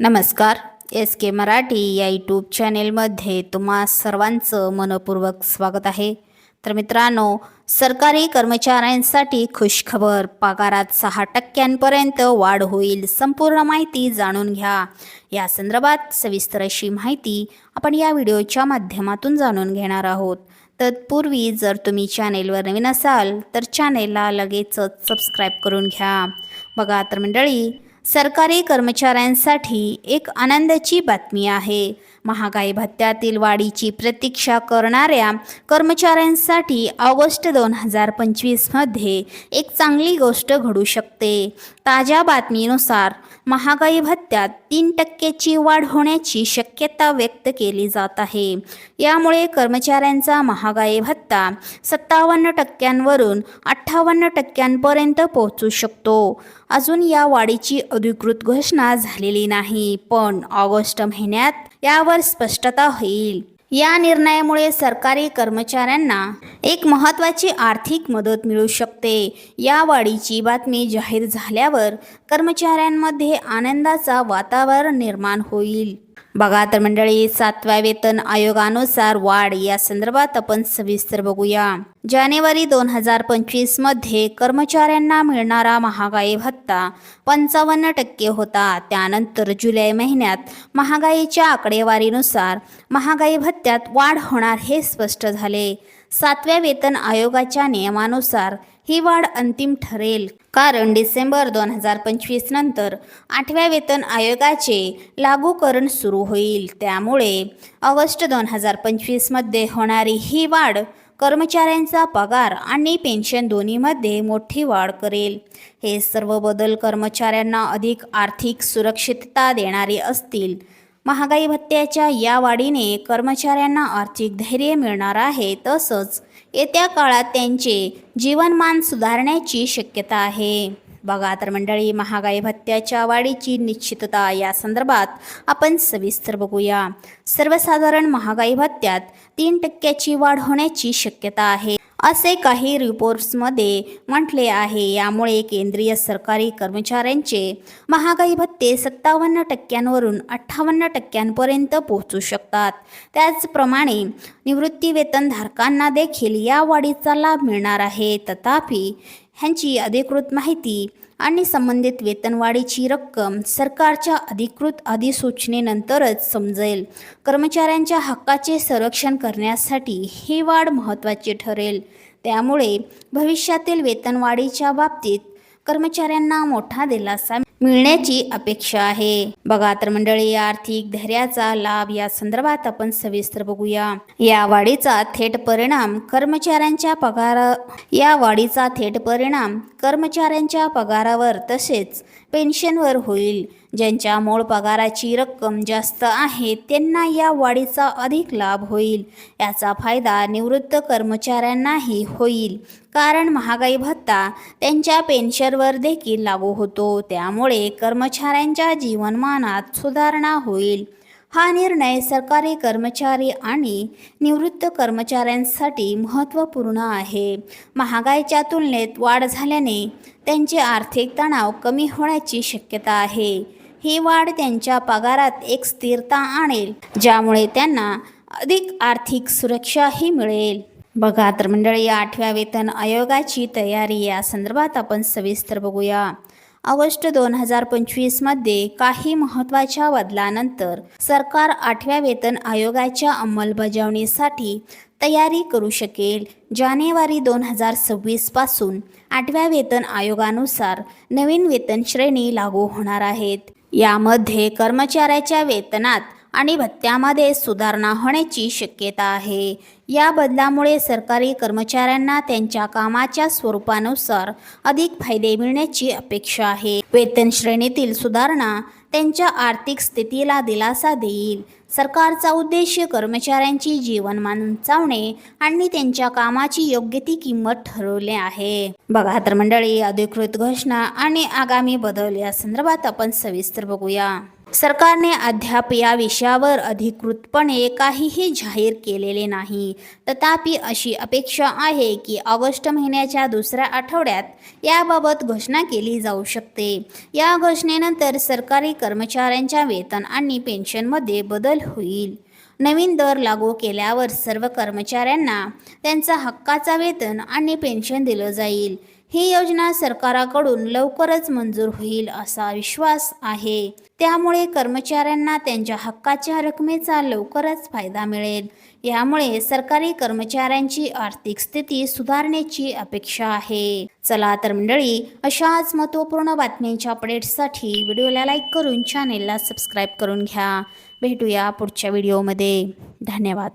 नमस्कार. एस के मराठी या यूट्यूब चॅनेलमध्ये तुम्हा सर्वांचं मनपूर्वक स्वागत आहे. तर मित्रांनो सरकारी कर्मचाऱ्यांसाठी खुशखबर पगारात सहा टक्क्यांपर्यंत वाढ होईल संपूर्ण माहिती जाणून घ्या. या संदर्भात सविस्तर अशी माहिती आपण या व्हिडिओच्या माध्यमातून जाणून घेणार आहोत. तत्पूर्वी जर तुम्ही चॅनेलवर नवीन असाल तर चॅनेलला लगेचच सबस्क्राईब करून घ्या. बघा तर मंडळी सरकारी कर्मचाऱ्यांसाठी एक आनंदाची बातमी आहे. महागाई भत्त्यातील वाढीची प्रतीक्षा करणाऱ्या कर्मचाऱ्यांसाठी ऑगस्ट दोन हजार पंचवीसमध्ये एक चांगली गोष्ट घडू शकते. ताज्या बातमीनुसार महागाई भत्त्यात तीन टक्क्याची वाढ होण्याची शक्यता व्यक्त केली जात आहे. यामुळे कर्मचाऱ्यांचा महागाई भत्ता सत्तावन्न टक्क्यांवरून अठ्ठावन्न टक्क्यांपर्यंत पोहोचू शकतो. अजून या वाढीची अधिकृत घोषणा झालेली नाही पण ऑगस्ट महिन्यात यावर स्पष्टता होईल. या निर्णयामुळे सरकारी कर्मचाऱ्यांना एक महत्त्वाची आर्थिक मदत मिळू शकते. या वाढीची बातमी जाहीर झाल्यावर कर्मचाऱ्यांमध्ये आनंदाचा वातावरण निर्माण होईल. बघा तर मंडळी सातव्या वेतन आयोगानुसार वाढ या संदर्भात आपण सविस्तर बघूया. जानेवारी दोन हजार पंचवीसमध्ये कर्मचाऱ्यांना मिळणारा महागाई भत्ता पंचावन्न टक्के होता. त्यानंतर जुलै महिन्यात महागाईच्या आकडेवारीनुसार महागाई भत्त्यात वाढ होणार हे स्पष्ट झाले. सातव्या वेतन आयोगाच्या नियमानुसार ही वाढ अंतिम ठरेल. कारण डिसेंबर दोन हजार पंचवीस नंतर आठव्या वेतन आयोगाचे लागूकरण सुरू होईल. त्यामुळे ऑगस्ट दोन हजार पंचवीसमध्ये होणारी ही वाढ कर्मचाऱ्यांचा पगार आणि पेन्शन दोन्हीमध्ये मोठी वाढ करेल. हे सर्व बदल कर्मचाऱ्यांना अधिक आर्थिक सुरक्षितता देणारे असतील. महागाई भत्त्याच्या या वाढीने कर्मचाऱ्यांना आर्थिक धैर्य मिळणार आहे तसंच येत्या काळात त्यांचे जीवनमान सुधारण्याची शक्यता आहे. बघा तर मंडळी महागाई भत्त्याच्या वाढीची निश्चितता या संदर्भात आपण सविस्तर बघूया. सर्वसाधारण महागाई भत्त्यात तीन टक्क्याची वाढ होण्याची शक्यता आहे. असे काही रिपोर्ट्समध्ये म्हटले आहे. यामुळे केंद्रीय सरकारी कर्मचाऱ्यांचे महागाई भत्ते सत्तावन्न टक्क्यांवरून अठ्ठावन्न टक्क्यांपर्यंत पोहोचू शकतात. त्याचप्रमाणे निवृत्तीवेतनधारकांना देखील या वाढीचा लाभ मिळणार आहे. तथापि ह्यांची अधिकृत माहिती आणि संबंधित वेतनवाढीची रक्कम सरकारच्या अधिकृत अधिसूचनेनंतरच समजेल. कर्मचाऱ्यांच्या हक्काचे संरक्षण करण्यासाठी ही वाढ महत्त्वाची ठरेल. त्यामुळे भविष्यातील वेतनवाढीच्या बाबतीत कर्मचाऱ्यांना मोठा दिलासा मिळण्याची अपेक्षा आहे. बघा तर मंडळी आर्थिक धैर्याचा लाभ या संदर्भात आपण सविस्तर बघूया. या वाढीचा थेट परिणाम कर्मचाऱ्यांच्या पगार या वाढीचा थेट परिणाम कर्मचाऱ्यांच्या पगारावर तसेच पेन्शनवर होईल. ज्यांच्या मूळ पगाराची रक्कम जास्त आहे त्यांना या वाढीचा अधिक लाभ होईल. याचा फायदा निवृत्त कर्मचाऱ्यांनाही होईल. कारण महागाई भत्ता त्यांच्या पेन्शनवर देखील लागू होतो. त्यामुळे कर्मचाऱ्यांच्या जीवनमानात सुधारणा होईल. हा निर्णय सरकारी कर्मचारी आणि निवृत्त कर्मचाऱ्यांसाठी महत्त्वपूर्ण आहे. महागाईच्या तुलनेत वाढ झाल्याने त्यांचे आर्थिक तणाव कमी होण्याची शक्यता आहे. ही वाढ त्यांच्या पगारात एक स्थिरता आणेल ज्यामुळे त्यांना अधिक आर्थिक सुरक्षाही मिळेल. बघा तर मंडळी आठव्या वेतन आयोगाची तयारी या संदर्भात आपण सविस्तर बघूया. ऑगस्ट दोन हजार पंचवीसमध्ये काही महत्त्वाच्या बदलानंतर सरकार आठव्या वेतन आयोगाच्या अंमलबजावणीसाठी तयारी करू शकेल. जानेवारी दोन हजार सव्वीसपासून आठव्या वेतन आयोगानुसार नवीन वेतन श्रेणी लागू होणार आहेत. यामध्ये कर्मचाऱ्याच्या वेतनात आणि भत्त्यामध्ये सुधारणा होण्याची शक्यता आहे. या बदलामुळे सरकारी कर्मचाऱ्यांना त्यांच्या कामाच्या स्वरूपानुसार अधिक फायदे मिळण्याची अपेक्षा आहे. वेतन श्रेणीतील सुधारणा त्यांच्या आर्थिक स्थितीला दिलासा देईल. सरकारचा उद्देश कर्मचाऱ्यांची जीवनमान उंचावणे आणि त्यांच्या कामाची योग्य ती किंमत ठरवले आहे. बघा तर मंडळी अधिकृत घोषणा आणि आगामी बदल या संदर्भात आपण सविस्तर बघूया. सरकारने अद्याप या विषयावर अधिकृतपणे काहीही जाहीर केलेले नाही. तथापि अशी अपेक्षा आहे की ऑगस्ट महिन्याच्या दुसऱ्या आठवड्यात याबाबत घोषणा केली जाऊ शकते. या घोषणेनंतर सरकारी कर्मचाऱ्यांच्या वेतन आणि पेन्शनमध्ये बदल होईल. नवीन दर लागू केल्यावर सर्व कर्मचाऱ्यांना त्यांचा हक्काचा वेतन आणि पेन्शन दिलं जाईल. ही योजना सरकाराकडून लवकरच मंजूर होईल असा विश्वास आहे. त्यामुळे कर्मचाऱ्यांना त्यांच्या हक्काच्या रकमेचा लवकरच फायदा मिळेल. यामुळे सरकारी कर्मचाऱ्यांची आर्थिक स्थिती सुधारण्याची अपेक्षा आहे. चला तर मंडळी अशाच महत्त्वपूर्ण बातम्यांच्या अपडेट्ससाठी व्हिडिओला लाईक करून चॅनेलला सबस्क्राईब करून घ्या. भेटूया पुढच्या व्हिडिओमध्ये. धन्यवाद.